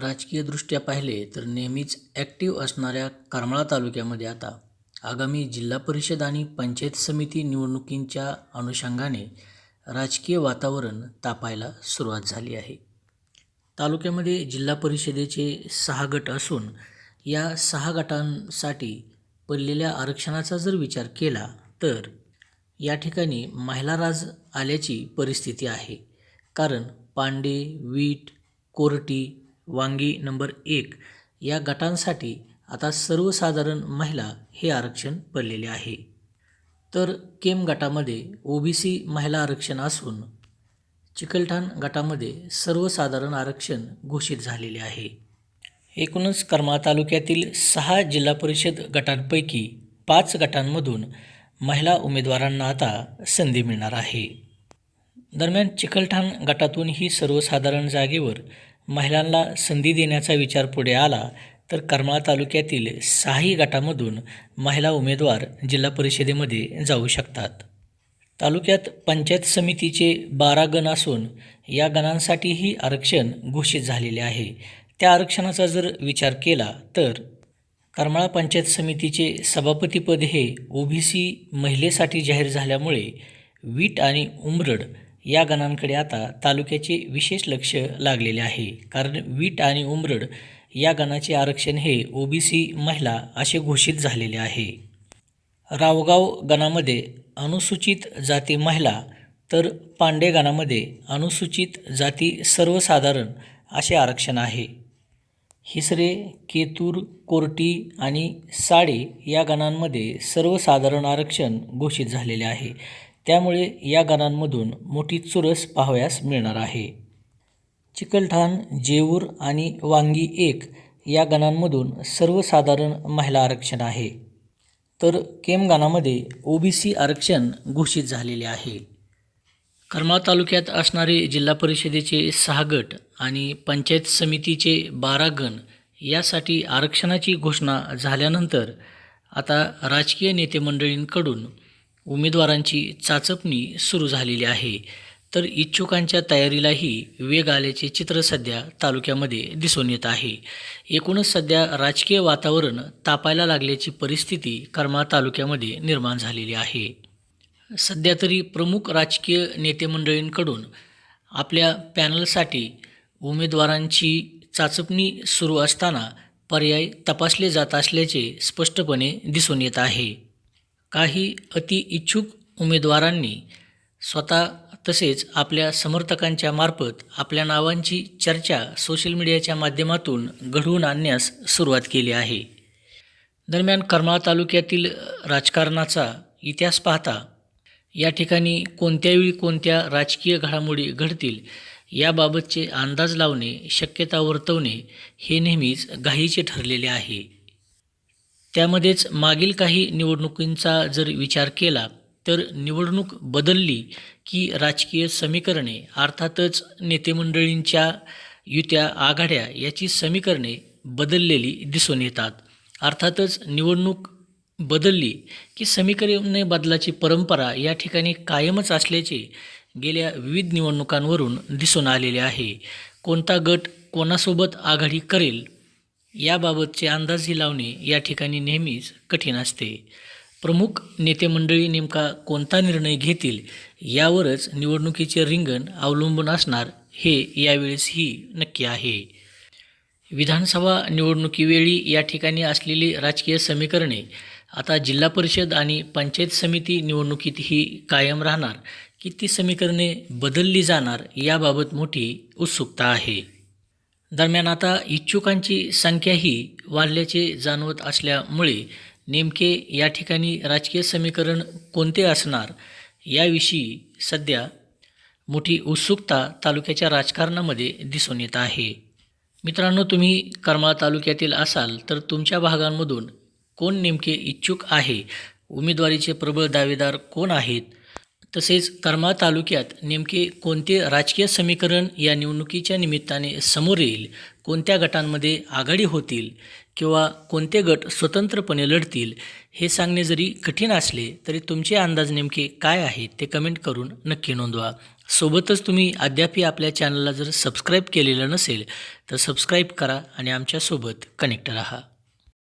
राजकीयदृष्ट्या पाहिले तर नेहमीच ॲक्टिव्ह असणाऱ्या करमाळा तालुक्यामध्ये आता आगामी जिल्हा परिषद आणि पंचायत समिती निवडणुकींच्या अनुषंगाने राजकीय वातावरण तापायला सुरुवात झाली आहे. तालुक्यामध्ये जिल्हा परिषदेचे सहा गट असून या सहा गटांसाठी पडलेल्या आरक्षणाचा जर विचार केला तर या ठिकाणी महिलाराज आल्याची परिस्थिती आहे. कारण पांडे वीट कोरटी वांगी नंबर एक. या गटांसाठी आता सर्वसाधारण महिला हे आरक्षण पडलेले आहे. तर केम गटामध्ये ओबीसी महिला आरक्षण असून चिकलठाण गटामध्ये सर्वसाधारण आरक्षण घोषित झालेले आहे. एकूणच करमाळा तालुक्यातील सहा जिल्हा परिषद गटांपैकी पाच गटांमधून महिला उमेदवारांना आता संधी मिळणार आहे. दरम्यान चिकलठाण गटातून ही सर्वसाधारण जागेवर महिलांना संधी देण्याचा विचार पुढे आला तर करमाळा तालुक्यातील सहाही गटामधून महिला उमेदवार जिल्हा परिषदेमध्ये जाऊ शकतात. तालुक्यात पंचायत समितीचे बारा गण असून या गणांसाठीही आरक्षण घोषित झालेले आहे. त्या आरक्षणाचा जर विचार केला तर करमाळा पंचायत समितीचे सभापतीपद हे ओबीसी महिलेसाठी जाहीर झाल्यामुळे वीट आणि उमरड या गणांकडे आता तालुक्याचे विशेष लक्ष लागलेले आहे. कारण वीट आणि उमरड या गणाचे आरक्षण हे ओबीसी महिला असे घोषित झालेले आहे. रावगाव गणामध्ये अनुसूचित जाती महिला तर पांडे गणामध्ये अनुसूचित जाती सर्वसाधारण असे आरक्षण आहे. हिसरे केतूर कोरटी आणि साडे या गणांमध्ये सर्वसाधारण आरक्षण घोषित झालेले आहे. त्यामुळे या गणांमधून मोठी चुरस पाहावयास मिळणार आहे. चिकलठाण जेऊर आणि वांगी एक या गणांमधून सर्वसाधारण महिला आरक्षण आहे. तर केम गणामध्ये ओबीसी आरक्षण घोषित झालेले आहे. करमाळा तालुक्यात असणारे जिल्हा परिषदेचे सहा गट आणि पंचायत समितीचे बारा गण यासाठी आरक्षणाची घोषणा झाल्यानंतर आता राजकीय नेते मंडळींकडून उमेदवारांची चाचपणी सुरू झालेली आहे. तर इच्छुकांच्या तयारीलाही वेग आल्याचे चित्र सध्या तालुक्यामध्ये दिसून येत आहे. एकूणच सध्या राजकीय वातावरण तापायला लागल्याची परिस्थिती करमाळा तालुक्यामध्ये निर्माण झालेली आहे. सध्या तरी प्रमुख राजकीय नेतेमंडळींकडून आपल्या पॅनलसाठी उमेदवारांची चाचपणी सुरू असताना पर्याय तपासले जात असल्याचे स्पष्टपणे दिसून येत आहे. काही अति इच्छुक उमेदवारांनी स्वतः तसेच आपल्या समर्थकांच्या मार्फत आपल्या नावांची चर्चा सोशल मीडियाच्या माध्यमातून घडवून आणण्यास सुरुवात केली आहे. दरम्यान करमाळा तालुक्यातील राजकारणाचा इतिहास पाहता या ठिकाणी कोणत्यावेळी कोणत्या राजकीय घडामोडी घडतील याबाबतचे अंदाज लावणे शक्यता वर्तवणे हे नेहमीच घाईचे ठरलेले आहे. त्यामध्येच मागील काही निवडणुकींचा जर विचार केला तर निवडणूक बदलली की राजकीय समीकरणे अर्थातच नेतेमंडळींच्या युत्या आघाड्या याची समीकरणे बदललेली दिसून येतात. अर्थातच निवडणूक बदलली की समीकरणे बदलाची परंपरा या ठिकाणी कायमच असल्याचे गेल्या विविध निवडणुकांवरून दिसून आलेले आहे. कोणता गट कोणासोबत आघाडी करेल याबाबतचे अंदाजही लावणे या ठिकाणी नेहमीच कठीण असते. प्रमुख नेतेमंडळी नेमका कोणता निर्णय घेतील यावरच निवडणुकीचे रिंगण अवलंबून असणार हे यावेळेसही नक्की आहे. विधानसभा निवडणुकीवेळी या ठिकाणी असलेली राजकीय समीकरणे आता जिल्हा परिषद आणि पंचायत समिती निवडणुकीतही कायम राहणार की ती समीकरणे बदलली जाणार याबाबत मोठी उत्सुकता आहे. दरम्यान आता इच्छुकांची संख्याही वाढल्याचे जाणवत असल्यामुळे नेमके या ठिकाणी राजकीय समीकरण कोणते असणार? याविषयी सध्या मोठी उत्सुकता तालुक्याच्या राजकारणामध्ये दिसून येत आहे. मित्रांनो तुम्ही करमाळा तालुक्यातील असाल तर तुमच्या भागांमधून कोण नेमके इच्छुक आहे? उमेदवारीचे प्रबळ दावेदार कोण आहेत? तसेच करमाळा तालुक्यात नेमके कोणते राजकीय समीकरण या निवडणुकीच्या निमित्ताने समोर येईल कोणत्या गटांमध्ये आघाडी होतील किंवा कोणते गट स्वतंत्रपणे लढतील हे सांगणे जरी कठीण असले तरी तुमचे अंदाज नेमके काय आहेत ते कमेंट करून नक्की नोंदवा. सोबतच तुम्ही अद्यापही आपल्या चॅनलला जर सबस्क्राईब केलेलं नसेल तर सबस्क्राईब करा आणि आमच्यासोबत कनेक्ट राहा.